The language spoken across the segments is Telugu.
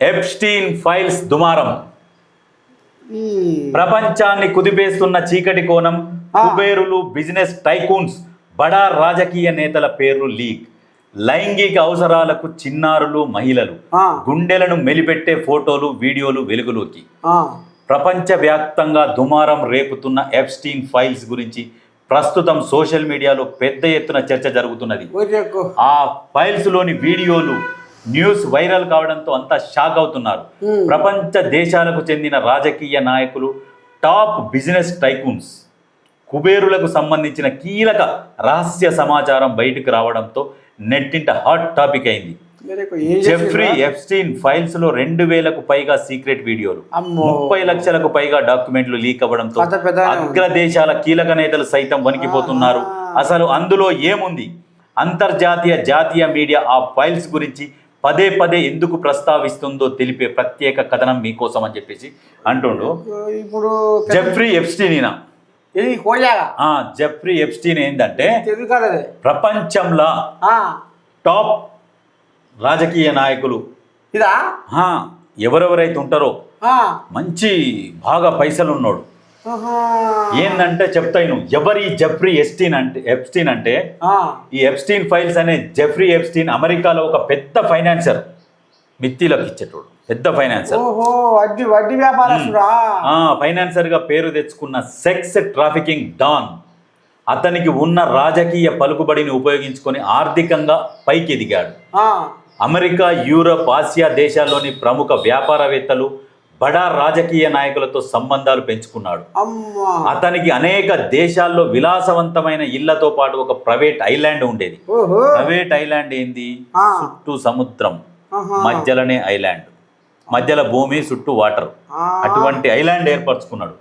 ఎప్స్టీన్ ఫైల్స్ దుమారం. ప్రపంచాన్ని కుదిపేస్తున్న చీకటి కోణం. కుబేరులు బిజినెస్ టైకూన్స్ బడా రాజకీయ నేతల పేర్లు లీక్ లైంగిక అవసరాలకు చిన్నారులు మహిళలు. గుండెలను మెలిపెట్టే ఫోటోలు వీడియోలు వెలుగులోకి. ప్రపంచవ్యాప్తంగా దుమారం రేపుతున్న ఎప్స్టీన్ ఫైల్స్ గురించి ప్రస్తుతం సోషల్ మీడియాలో పెద్ద ఎత్తున చర్చ జరుగుతున్నది. ఆ ఫైల్స్లోని వీడియోలు న్యూస్ వైరల్ కావడంతో అంతా షాక్ అవుతున్నారు. ప్రపంచ దేశాలకు చెందిన రాజకీయ నాయకులు టాప్ బిజినెస్ టైకూన్స్ కుబేరులకు సంబంధించిన కీలక రహస్య సమాచారం బయటకు రావడంతో నెట్టింట హాట్ టాపిక్ అయింది జెఫ్రీ? ఎప్స్టీన్ ఫైల్స్లో రెండు వేలకు పైగా సీక్రెట్ వీడియోలు. ముప్పై లక్షలకు పైగా డాక్యుమెంట్లు లీక్ అవ్వడంతో కథ పెద్దగానే ఉంది. అగ్ర దేశాల కీలక నేతలు సైతం వణికిపోతున్నారు. అసలు అందులో ఏముంది అంతర్జాతీయ జాతీయ మీడియా ఆ ఫైల్స్ గురించి పదే పదే ఎందుకు ప్రస్తావిస్తుందో తెలిపే ప్రత్యేక కథనం మీకోసం అని చెప్పేసి అంటుండు. ఇప్పుడు జెఫ్రీ ఎప్స్టీన్ జెఫ్రీ ఎప్స్టీన్ ఏంటంటే. ప్రపంచంలో టాప్ రాజకీయ నాయకులు. ఇదా? ఎవరెవరైతే ఉంటారో మంచి బాగా పైసలు ఉన్నాడు ఏందంటే చెప్తాయి నువ్వు ఎవరి జెఫ్రీ ఎస్టీన్ అంటే ఎప్స్టీన్ అంటే ఈ ఎప్స్టీన్ ఫైల్స్ అనే జెఫ్రీ ఎప్స్టీన్ అమెరికాలో ఒక పెద్ద ఫైనాన్సర్ మిత్తిలకు ఇచ్చేటోడు. పెద్ద ఫైనాన్సర్. ఓహో వడ్డీ వడ్డీ వ్యాపారస్తుడా? ఆ ఫైనాన్సర్గా పేరు తెచ్చుకున్న సెక్స్ ట్రాఫికింగ్ డాన్. అతనికి ఉన్న రాజకీయ పలుకుబడిని ఉపయోగించుకొని ఆర్థికంగా పైకి ఎదిగాడు అమెరికా యూరప్ ఆసియా దేశాల్లోని ప్రముఖ వ్యాపారవేత్తలు బడా రాజకీయ నాయకులతో సంబంధాలు పెంచుకున్నాడు అతనికి అనేక దేశాల్లో విలాసవంతమైన ఇళ్ళతో పాటు ఒక ప్రైవేట్ ఐలాండ్ ఉండేది ప్రైవేట్ ఐలాండ్ ఏంది. చుట్టూ సముద్రం. మధ్యలోనే ఐలాండ్ మధ్యలో భూమి చుట్టూ వాటర్. అటువంటి ఐలాండ్ ఏర్పరచుకున్నాడు.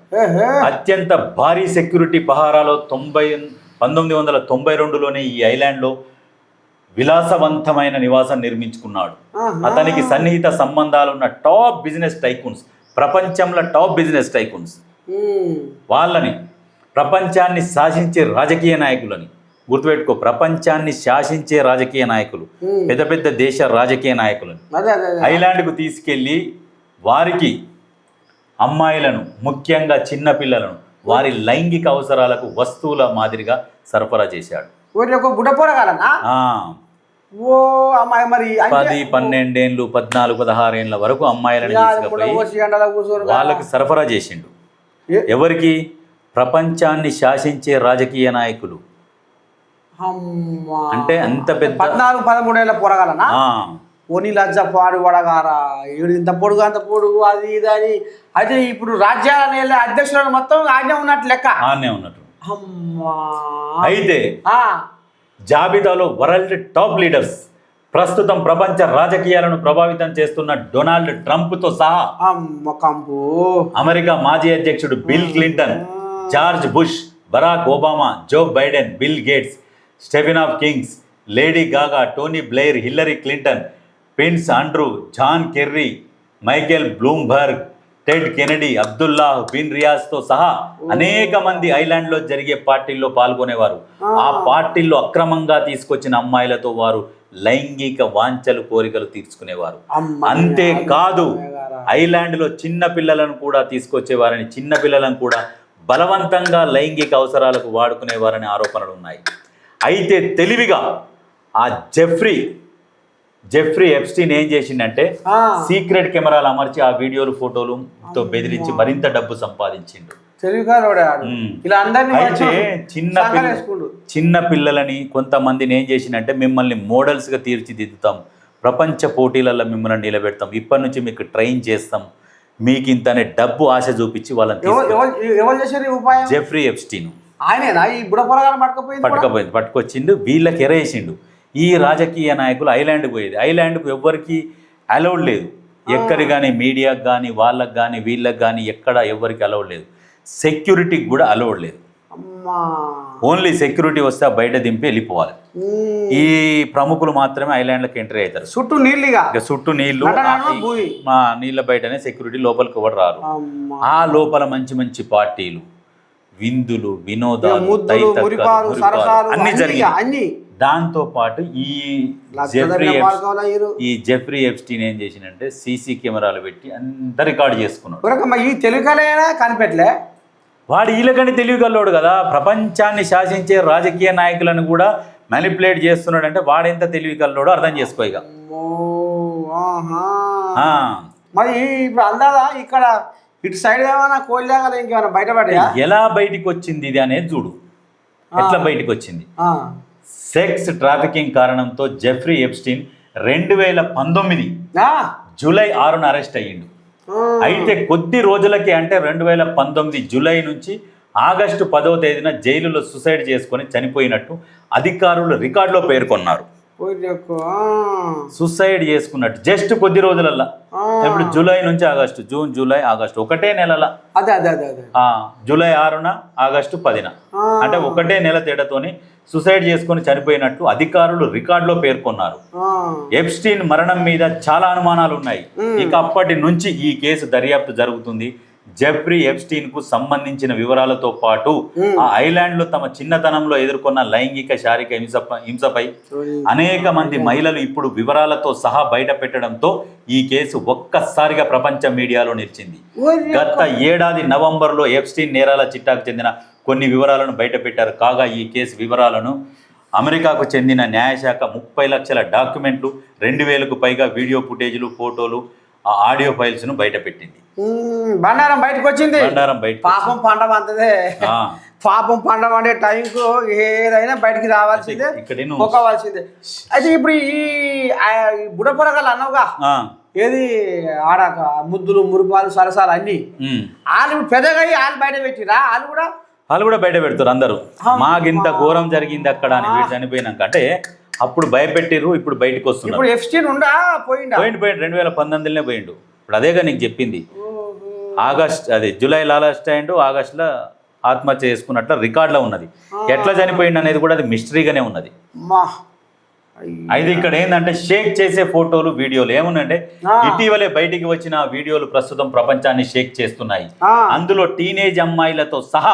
అత్యంత భారీ సెక్యూరిటీ పహారాలో తొంభై పంతొమ్మిది వందల తొంభై రెండులోనే ఈ ఐలాండ్లో విలాసవంతమైన నివాసం నిర్మించుకున్నాడు. అతనికి సన్నిహిత సంబంధాలున్న టాప్ బిజినెస్ టైకూన్స్ ప్రపంచంలో టాప్ బిజినెస్ టైకూన్స్. వాళ్ళని ప్రపంచాన్ని శాసించే రాజకీయ నాయకులని గుర్తుపెట్టుకో ప్రపంచాన్ని శాసించే రాజకీయ నాయకులు. పెద్ద పెద్ద దేశ రాజకీయ నాయకులను. ఐలాండ్కు తీసుకెళ్ళి వారికి అమ్మాయిలను ముఖ్యంగా చిన్న పిల్లలను వారి లైంగిక అవసరాలకు వస్తువుల మాదిరిగా సరఫరా చేశాడు ఓ అమ్మాయి మరి పది పన్నెండేండ్లు పద్నాలుగు పదహారేండ్ల వరకు అమ్మాయిలను తీసుకుపోయి. వాళ్ళకి సరఫరా చేసిండు. ఎవరికి? ప్రపంచాన్ని శాసించే రాజకీయ నాయకులు. అంటే అంత పెద్ద పద్నాలుగు పదమూడేళ్ళ పోరగాలనా ఓని లజ్జ పాడు వడగారా ఈడు ఇంత పొడుగు అంత పొడుగు అది ఇది అని. అయితే ఇప్పుడు రాజ్యాల నేల అధ్యక్షులను మొత్తం ఆజ్ఞ ఉన్నట్టు లెక్క. ఆనే ఉన్నట్టు. అమ్మా. అయితే ఆ, జాబితాలో వరల్డ్ టాప్ లీడర్స్ ప్రస్తుతం ప్రపంచ రాజకీయాలను ప్రభావితం చేస్తున్న డొనాల్డ్ ట్రంప్తో సహా అమెరికా మాజీ అధ్యక్షుడు Bill Clinton George Bush Barack Obama Joe Biden Bill Gates Stephen of Kings Lady Gaga Tony Blair Hillary Clinton Prince Andrew John Kerry Michael Bloomberg Ted Kennedy Abdullah bin రియాజ్తో సహా అనేక మంది ఐలాండ్లో జరిగే పార్టీల్లో పాల్గొనేవారు. ఆ. పార్టీల్లో అక్రమంగా తీసుకొచ్చిన అమ్మాయిలతో వారు లైంగిక వాంఛలు కోరికలు తీర్చుకునేవారు. అమ్మ అంతే కాదు గారా. ఐలాండ్లో చిన్న పిల్లలను కూడా తీసుకొచ్చేవారని చిన్న పిల్లలను కూడా బలవంతంగా లైంగిక అవసరాలకు వాడుకునేవారని ఆరోపణలు ఉన్నాయి అయితే తెలివిగా ఆ జెఫ్రీ జెఫ్రీ ఎప్స్టీన్ ఏం చేసిండంటే సీక్రెట్ కెమెరాలు అమర్చి ఆ వీడియోలు ఫోటోలుతో బెదిరించి మరింత డబ్బు సంపాదించిండు. ఇలా అయితే చిన్న. చిన్న పిల్లలని కొంతమందిని ఏం చేసిందంటే మిమ్మల్ని మోడల్స్గా తీర్చిదిద్దుతాం. ప్రపంచ పోటీలలో మిమ్మల్ని నిలబెడతాం. ఇప్పటి నుంచి మీకు ట్రైన్ చేస్తాం. మీకు ఇంతనే డబ్బు ఆశ చూపించి వాళ్ళని జెఫ్రీ ఎప్స్టీన్? పట్టుకపోయింది. పట్టుకొచ్చిండు. వీళ్ళకి ఎరేసిండు. ఈ రాజకీయ నాయకులు ఐలాండ్కి పోయేది. ఐలాండ్కు ఎవ్వరికి అలౌడ్ లేదు. ఎక్కడి కానీ మీడియాకి కానీ వాళ్ళకి కానీ వీళ్ళకి కానీ ఎక్కడ ఎవరికి అలౌడ్ లేదు. సెక్యూరిటీకి కూడా అలౌడ్ లేదు. ఓన్లీ సెక్యూరిటీ వస్తే బయట దింపి వెళ్ళిపోవాలి. ఈ ప్రముఖులు మాత్రమే ఐలాండ్లకు ఎంట్రీ అవుతారు. చుట్టూ నీళ్ళుగా ఇక చుట్టూ నీళ్ళు. మా నీళ్ళ బయటనే సెక్యూరిటీ లోపలికి ఎవరు రారు. ఆ లోపల మంచి మంచి పార్టీలు విందులు వినోదాలు అన్ని జరిగాయి అన్ని దాంతో పాటు ఈ జెఫ్రీ. ఈ జెఫ్రీ ఎప్స్టీన్ ఏం చేసిందంటే సీసీ కెమెరాలు పెట్టి అంత రికార్డ్ చేసుకున్నాడు. ఈ తెలుగులైనా కనిపెట్టలే? వాడు ఈలకని తెలివిగల్లోడు కదా. ప్రపంచాన్ని శాసించే రాజకీయ నాయకులను కూడా మ్యానిపులేట్ చేస్తున్నాడంటే వాడెంత తెలివిగల్లోడో అర్థం చేసుకో ఇక. అమ్మో, ఆహా. ఆ. మరి ఇప్పుడు అందాదా ఇక్కడ ఇటు సైడ్ ఏమైనా కోళ్ళ కదా ఇంకేమైనా బయటపడ్డా ఎలా బయటికి వచ్చింది ఇది అనేది చూడు. ఎట్లా బయటికి వచ్చింది సెక్స్ ట్రాఫికింగ్ కారణంతో జెఫ్రీ ఎప్స్టీన్ రెండు వేల పంతొమ్మిది జూలై ఆరున అరెస్ట్ అయ్యిండు. అయితే కొద్ది రోజులకి అంటే రెండు వేల పంతొమ్మిది జూలై నుంచి ఆగస్టు పదవ తేదీన జైలులో సూసైడ్ చేసుకొని చనిపోయినట్టు అధికారులు రికార్డులో పేర్కొన్నారు. సూసైడ్ చేసుకున్నట్టు. జస్ట్ కొద్ది రోజులల్లా. ఇప్పుడు జూలై నుంచి ఆగస్టు జూన్ జూలై ఆగస్టు ఒకటే నెలల. అదే అదే అదే అదే. ఆ, జూలై ఆరున ఆగస్టు పదిన. అంటే ఒకటే నెల తేడాతోని సూసైడ్ చేసుకొని చనిపోయినట్టు అధికారులు రికార్డులో పేర్కొన్నారు. ఎప్స్టీన్ మరణం మీద చాలా అనుమానాలు ఉన్నాయి ఇక అప్పటి నుంచి ఈ కేసు దర్యాప్తు జరుగుతుంది. జెఫ్రీ ఎప్స్టీన్కు సంబంధించిన వివరాలతో పాటు ఆ ఐలాండ్లో తమ చిన్నతనంలో ఎదుర్కొన్న లైంగిక శారీరక హింస హింసపై అనేక మంది మహిళలు ఇప్పుడు వివరాలతో సహా బయట పెట్టడంతో ఈ కేసు ఒక్కసారిగా ప్రపంచ మీడియాలో నిలిచింది. గత ఏడాది నవంబర్లో ఎప్స్టీన్ నేరాల చిట్టాకు చెందిన కొన్ని వివరాలను బయటపెట్టారు కాగా ఈ కేసు వివరాలను అమెరికాకు చెందిన న్యాయశాఖ ముప్పై లక్షల డాక్యుమెంట్లు రెండు వేలకు పైగా వీడియో ఫుటేజ్లు ఫోటోలు ఆ ఆడియో ఫైల్స్ను బయటపెట్టింది ఉమ్, బండారం బయటకు వచ్చింది. బండారం బయట పాపం పండం అంతదే. పాపం పండం అనే టైంకు ఏదైనా బయటికి రావాల్సిందే ఇక్కడ మొక్కవలసిందే అయితే ఇప్పుడు ఈ బుడపొరగాలు అన్నావుగా? ఏది? ఆడాక ముద్దులు మురుపాలు సరసాలు అన్ని. వాళ్ళు పెద్దగా వాళ్ళు బయట పెట్టిరా? వాళ్ళు కూడా వాళ్ళు కూడా బయట పెడతారు అందరూ. మాకింత ఘోరం జరిగింది అక్కడ అని చనిపోయినాక. అంటే అప్పుడు భయపెట్టిర్రు ఇప్పుడు బయటకు వస్తున్నారు. ఇప్పుడు ఎఫ్స్టీన్ ఉండా? పోయిండా? పోయిండు పోయిండు. రెండు వేల పంతొమ్మిదిలోనే పోయిండు. ఇప్పుడు అదేగా నీకు చెప్పింది. ఆగస్ట్ అది జూలై లాస్ట్ అయిండు ఆగస్టులో ఆత్మహత్య చేసుకున్నట్లు రికార్డులో ఉన్నది. ఎట్లా చనిపోయిండు అనేది కూడా అది మిస్టరీగానే ఉన్నది. అయ్య. అయితే ఇక్కడ ఏంటంటే షేక్ చేసే ఫోటోలు వీడియోలు ఏమున్నాయంటే ఆ. ఇటీవలే బయటికి వచ్చిన వీడియోలు ప్రస్తుతం ప్రపంచాన్ని షేక్ చేస్తున్నాయి. అందులో టీనేజ్ అమ్మాయిలతో సహా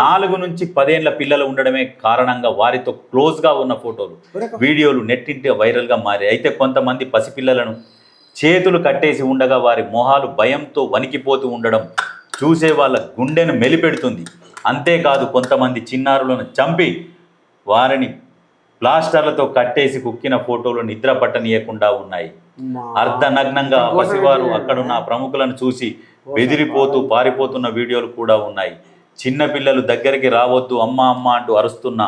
నాలుగు నుంచి పదేళ్ళ పిల్లలు ఉండడమే కారణంగా వారితో క్లోజ్గా ఉన్న ఫోటోలు. వీడియోలు నెట్టింటి వైరల్గా మారాయి అయితే కొంతమంది పసిపిల్లలను చేతులు కట్టేసి ఉండగా వారి మొహాలు భయంతో వణికిపోతూ ఉండడం చూసే వాళ్ళ గుండెను మెలిపెడుతుంది అంతేకాదు కొంతమంది చిన్నారులను చంపి వారిని ప్లాస్టర్లతో కట్టేసి కుక్కిన ఫోటోలు నిద్ర పట్టనీయకుండా ఉన్నాయి. అర్ధనగ్నంగా పసివారు అక్కడున్న ప్రముఖులను చూసి బెదిరిపోతూ పారిపోతున్న వీడియోలు కూడా ఉన్నాయి చిన్న పిల్లలు దగ్గరికి రావద్దు అమ్మ అమ్మ అంటూ అరుస్తున్న.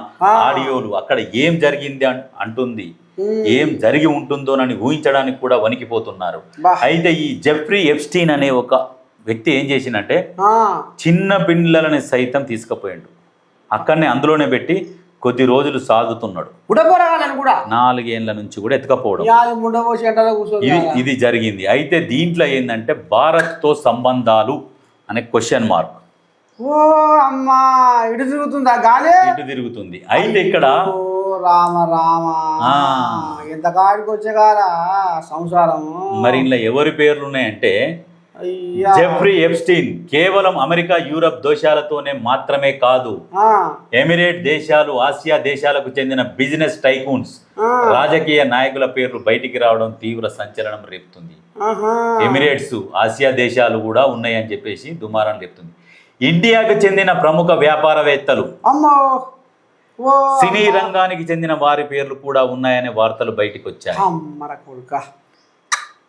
ఆడియోలు అక్కడ ఏం జరిగింది అంటుంది ఏం జరిగి ఉంటుందోనని ఊహించడానికి కూడా వణికిపోతున్నారు. అయితే ఈ జెఫ్రీ ఎప్స్టీన్ అనే ఒక వ్యక్తి ఏం చేసిందంటే. చిన్న పిల్లలని సైతం తీసుకుపోయిండు అక్కడనే అందులోనే పెట్టి కొద్ది రోజులు సాగుతున్నాడు. కూడా. నాలుగేళ్ళ నుంచి కూడా ఎత్తుకపోవడం. ఇది ఇది జరిగింది. అయితే దీంట్లో ఏంటంటే భారత్తో సంబంధాలు అనే క్వశ్చన్ మార్క్ ఓ అమ్మా ఇటు తిరుగుతుందా గాలి? ఇటు తిరుగుతుంది. అయితే ఇక్కడ రామ రామ. ఎంత కాడికి వచ్చేగారా సంసారం మరి ఇందులో ఎవరి పేర్లు ఉన్నాయంటే జెఫ్రీ ఎప్స్టీన్ కేవలం అమెరికా యూరప్ దేశాలతోనే మాత్రమే కాదు ఎమిరేట్ దేశాలు ఆసియా దేశాలకు చెందిన బిజినెస్ టైకూన్స్ రాజకీయ నాయకుల పేర్లు బయటికి రావడం తీవ్ర సంచలనం రేపుతుంది. ఎమిరేట్స్ ఆసియా దేశాలు కూడా ఉన్నాయని చెప్పేసి దుమారం చెప్తుంది ఇండియాకు చెందిన ప్రముఖ వ్యాపారవేత్తలు సినీ రంగానికి చెందిన వారి పేర్లు కూడా ఉన్నాయనే వార్తలు బయటికి వచ్చాయి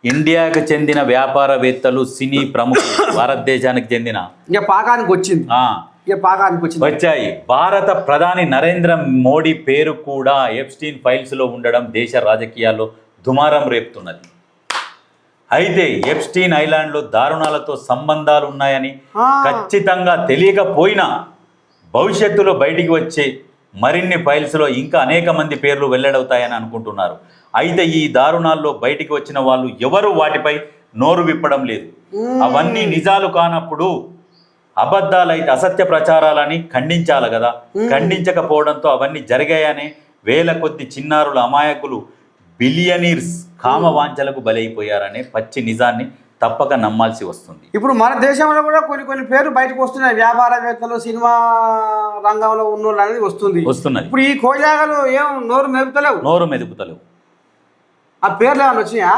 ఇండియాకు చెందిన వ్యాపారవేత్తలు సినీ ప్రముఖులు భారతదేశానికి చెందిన. ఇక పాకానికి వచ్చింది. ఆ. ఇక పాకానికి వచ్చింది. వచ్చాయి. భారత ప్రధాని నరేంద్ర మోడీ పేరు కూడా ఎప్స్టీన్ ఫైల్స్లో ఉండడం దేశ రాజకీయాల్లో దుమారం రేపుతున్నది. అయితే ఎప్స్టీన్ ఐలాండ్లో దారుణాలతో సంబంధాలు ఉన్నాయని. ఖచ్చితంగా తెలియకపోయినా భవిష్యత్తులో బయటికి వచ్చే మరిన్ని ఫైల్స్లో ఇంకా అనేక మంది పేర్లు వెల్లడవుతాయని అనుకుంటున్నారు. అయితే ఈ దారుణాల్లో బయటికి వచ్చిన వాళ్ళు ఎవరు వాటిపై నోరు విప్పడం లేదు. అవన్నీ నిజాలు కానప్పుడు అబద్ధాలైతే అసత్య ప్రచారాలని ఖండించాలి కదా. ఖండించకపోవడంతో అవన్నీ జరిగాయనే వేల కొద్ది చిన్నారుల అమాయకులు బిలియనీర్స్ కామ వాంఛలకు బలైపోయారనే పచ్చి నిజాన్ని తప్పక నమ్మాల్సి వస్తుంది. ఇప్పుడు మన దేశంలో కూడా కొన్ని కొన్ని పేర్లు బయటకు వస్తున్నాయి. వ్యాపారవేత్తలు సినిమా రంగంలో ఉన్నోళ్ళు అనేది వస్తుంది. వస్తున్నది. ఇప్పుడు ఈ కోజాగలు ఏం నోరు మెరుపుతలేవు నోరు మెదుపుతలేవు. ఆ పేర్లు ఏమైనా వచ్చినాయా?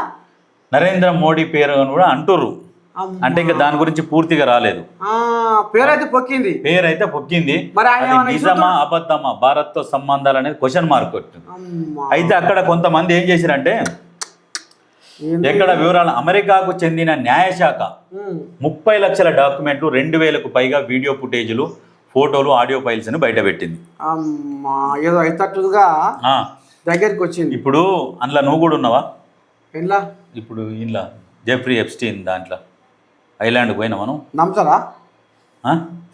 నరేంద్ర మోడీ పేరు అని కూడా అంటుర్రు. అంటే ఇంకా దాని గురించి పూర్తిగా రాలేదు. పేరైతే పొక్కింది. పేరైతే పొక్కింది. నిజమా అబద్ధమా భారత్తో సంబంధాలు అనేది క్వశ్చన్ మార్క్. అయితే అక్కడ కొంతమంది ఏం చేశారంటే? ఎక్కడ వివరాలు? అమెరికాకు చెందిన న్యాయశాఖ. ముప్పై లక్షల డాక్యుమెంట్లు రెండు వేలకు పైగా వీడియో ఫుటేజీలు ఫోటోలు ఆడియో ఫైల్స్ని బయటపెట్టింది ఏదో అయితట్టుగా ఆ, దగ్గరికి వచ్చింది ఇప్పుడు అందులో నువ్వు కూడా ఉన్నావా? ఎట్లా? ఇప్పుడు ఇంట్లో జెఫ్రీ ఎప్స్టీన్ దాంట్లో. ఐలాండ్కి పోయినా మనం నమ్ముతారా?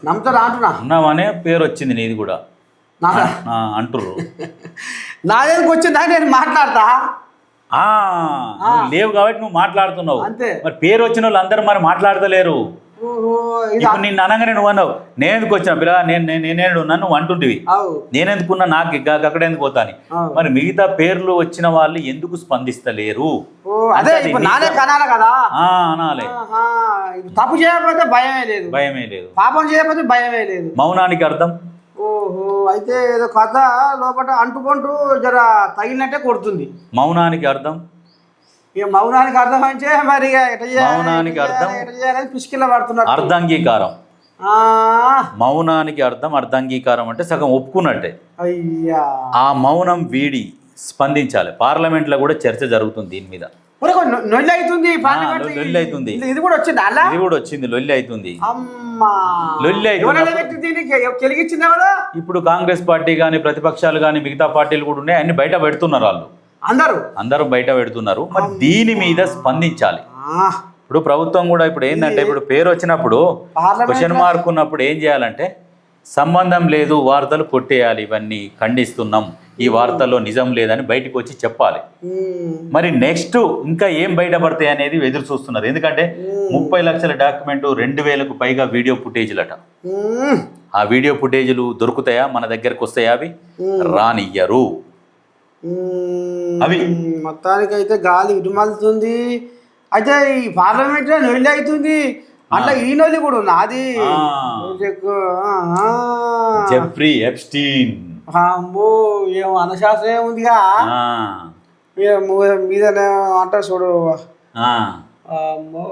నమ్ముతారా అంటున్నా? ఉన్నావనే? పేరు వచ్చింది నీది? కూడా అంటుర్రు. నా దగ్గరికి వచ్చిందా నేను మాట్లాడతా. లేవు కాబట్టి నువ్వు మాట్లాడుతున్నావు. అంతే. మరి పేరు వచ్చిన వాళ్ళు అందరూ మరి మాట్లాడతలేరు ఇప్పుడు నిన్ను అనగానే నువ్వు అన్నావు నేను ఎందుకు వచ్చిన పిల్ల నేను నేను నన్ను అంటుంటివి. అవు. నేనెందుకున్నా నాకు ఇక అక్కడ ఎందుకు పోతాని. మరి మిగతా పేర్లు వచ్చిన వాళ్ళు ఎందుకు స్పందిస్తలేరు? నానే. కనాలి కదా? అనాలే. తప్పు చేయకపోతే భయమే లేదు. భయమే లేదు. పాపం చేయకపోతే భయమే లేదు. మౌనానికి అర్థం? అయితే ఏదో కథ లోపల అంటుకుంటూ జర తగిలినట్టే కొడుతుంది. మౌనానికి అర్థం? ఇక మౌనానికి మరి ఇక ఎట చేయాలి, మౌనానికి అర్థం? పిసికిల్ల పడుతున్నారు అర్ధాంగీకారం. మౌనానికి అర్థం అర్ధాంగీకారం అంటే సగం ఒప్పుకున్నట్టే. అయ్యా. ఆ మౌనం వీడి స్పందించాలి. పార్లమెంట్లో కూడా చర్చ జరుగుతుంది దీని మీద. అవుతుంది లొల్లి- అవుతుంది. ఇది- కూడా వచ్చింది? అలా? ఇది కూడా వచ్చింది లొల్లి అవుతుంది లొల్లి ఇప్పుడు కాంగ్రెస్ పార్టీ కానీ ప్రతిపక్షాలు కానీ మిగతా పార్టీలు కూడా ఉన్నాయి. అన్ని బయట పెడుతున్నారు వాళ్ళు. అందరూ? అందరూ బయట పెడుతున్నారు. మరి దీని మీద స్పందించాలి. ఇప్పుడు ప్రభుత్వం కూడా ఇప్పుడు ఏంటంటే ఇప్పుడు పేరు వచ్చినప్పుడు క్వశ్చన్ మార్క్ ఉన్నప్పుడు ఏం చేయాలంటే సంబంధం లేదు వార్తలు కొట్టేయాలి ఇవన్నీ ఖండిస్తున్నాం. ఈ వార్తల్లో నిజం లేదని బయటకు వచ్చి చెప్పాలి. మరి నెక్స్ట్ ఇంకా ఏం బయటపడతాయి అనేది ఎదురు చూస్తున్నారు. ఎందుకంటే ముప్పై లక్షల డాక్యుమెంట్ రెండు వేలకు పైగా వీడియో ఫుటేజీలట. ఉమ్, ఆ వీడియో ఫుటేజీలు దొరుకుతాయా? మన దగ్గరకు వస్తాయా అవి? రానియ్యరు. అవి. మొత్తానికి అయితే గాలి ఇటుమలుతుంది అయితే ఈ పార్లమెంట్లో నొల్లి అవుతుంది. అట్లా ఈ నొల్లి కూడా ఉంది. అది ఆ. ఆహా. జెఫ్రీ ఎప్స్టీన్ అమ్మో ఏం అనశాస్త్రం ఉందిగా. ఆ, మీద అంటారు చూడు. అమ్మో.